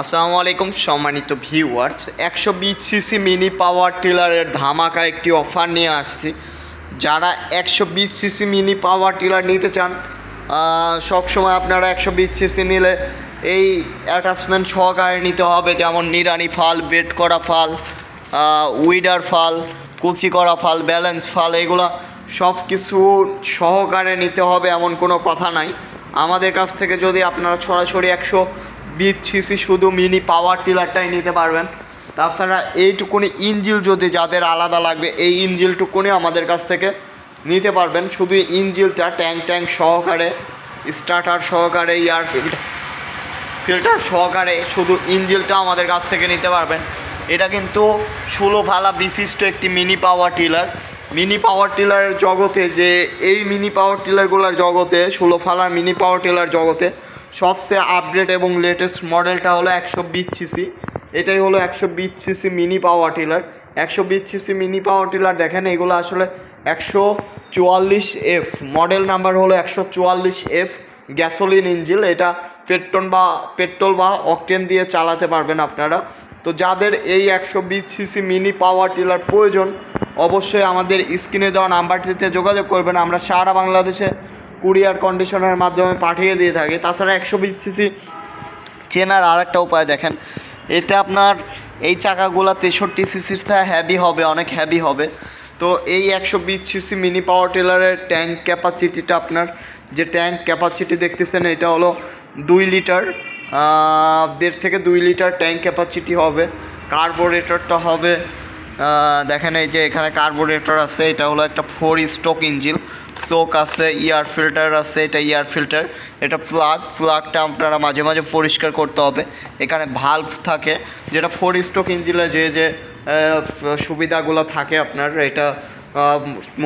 আসসালামু আলাইকুম, সম্মানিত ভিউয়ার্স। একশো বিশ সিসি মিনি পাওয়ার টিলারের ধামাকা একটি অফার নিয়ে আসছি। যারা একশো বিশ সিসি মিনি পাওয়ার টিলার নিতে চান সবসময় আপনারা একশো বিশ সিসি নিলে এই অ্যাটাচমেন্ট সহকারে নিতে হবে, যেমন নিরানি ফাল, বেড করা ফাল উইডার ফাল, কুচি করা ফাল, ব্যালেন্স ফাল, এগুলো সব কিছু সহকারে নিতে হবে এমন কোনো কথা নাই। আমাদের কাছ থেকে যদি আপনারা সরাসরি একশো বিশ সিসি শুধু মিনি পাওয়ার টিলারটাই নিতে পারবেন। তাছাড়া এইটুকুনি ইঞ্জিল যদি যাদের আলাদা লাগবে, এই ইঞ্জিলটুকুনি আমাদের কাছ থেকে নিতে পারবেন। শুধু ইঞ্জিলটা ট্যাঙ্ক ট্যাঙ্ক সহকারে, স্টার্টার সহকারে, ইয়ার ফিল্টার ফিল্টার সহকারে শুধু ইঞ্জিলটা আমাদের কাছ থেকে নিতে পারবেন। এটা কিন্তু ষোলো ভালা বিশিষ্ট একটি mini power tiller. Mini power টিলারের জগতে যে এই মিনি পাওয়ার টিলারগুলোর জগতে, ষোলো ফালার মিনি পাওয়ার টিলার জগতে, সবচেয়ে আপডেট এবং লেটেস্ট মডেলটা হলো একশো বিশ সিসি এটাই হলো একশো বিশ সিসি মিনি পাওয়ার টিলার। একশো বিশ সিসি মিনি পাওয়ার টিলার দেখেন, এগুলো আসলে একশো চুয়াল্লিশ এফ মডেল নাম্বার হলো একশো চুয়াল্লিশ এফ গ্যাসোলিন ইঞ্জিল এটা পেট্রোল বা পেট্রোল বা অকটেন দিয়ে চালাতে পারবেন আপনারা। তো যাদের এই একশো বিশ সিসি মিনি পাওয়ার টিলার প্রয়োজন অবশ্যই আমাদের স্ক্রিনে দেওয়া নাম্বারটিতে যোগাযোগ করবেন। আমরা সারা বাংলাদেশে কুরিয়ার কন্ডিশনের মাধ্যমে পাঠিয়ে দিয়ে থাকি। তাছাড়া একশো বিশ সিসি চেনার আর একটা উপায় দেখেন। এটা আপনার এই চাকাগুলো তেষট্টি সিসির থেকে হ্যাভি হবে, অনেক হ্যাভি হবে। তো এই একশো বিশ সিসি মিনি পাওয়ার টিলারের ট্যাঙ্ক ক্যাপাসিটিটা আপনার, যে ট্যাঙ্ক ক্যাপাসিটি দেখতেছেন, এটা হলো দুই লিটার দেড় থেকে দুই লিটার ট্যাঙ্ক ক্যাপাসিটি হবে। কার্বোরেটরটা হবে দেখেন এই যে এখানে কার্বোরেটর আছে, এটা হলো একটা ফোর স্ট্রোক ইঞ্জিন স্ট্রোক আছে ইয়ার ফিল্টার আছে, এটা ইয়ার ফিল্টার এটা প্লাগ প্লাগটা আপনারা মাঝে মাঝে পরিষ্কার করতে হবে। এখানে ভাল্ভ থাকে, যেটা ফোর স্ট্রোক ইঞ্জিনের যে যে সুবিধাগুলো থাকে আপনার, এটা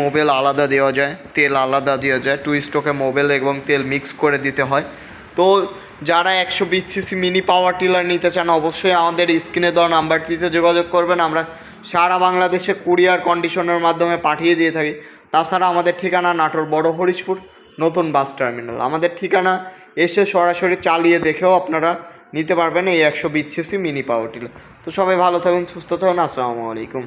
মোবিল আলাদা দেওয়া যায়, তেল আলাদা দেওয়া যায় টু স্ট্রোকে মোবিল এবং তেল মিক্স করে দিতে হয়। তো যারা একশো বিশ সিসি মিনি পাওয়ার টিলার নিতে চান, অবশ্যই আমাদের স্ক্রিনে দেওয়া নাম্বারটিতে যোগাযোগ করবেন। আমরা সারা বাংলাদেশে কুরিয়ার কন্ডিশনের মাধ্যমে পাঠিয়ে দিয়ে থাকি। তাছাড়া আমাদের ঠিকানা নাটোর বড় হরিশপুর, নতুন বাস টার্মিনাল। আমাদের ঠিকানা এসে সরাসরি চালিয়ে দেখেও আপনারা নিতে পারবেন এই একশো বিচ্ছিসি মিনি পাওয়ার টিলার। তো সবাই ভালো থাকুন, সুস্থ থাকুন, আসসালামু আলাইকুম।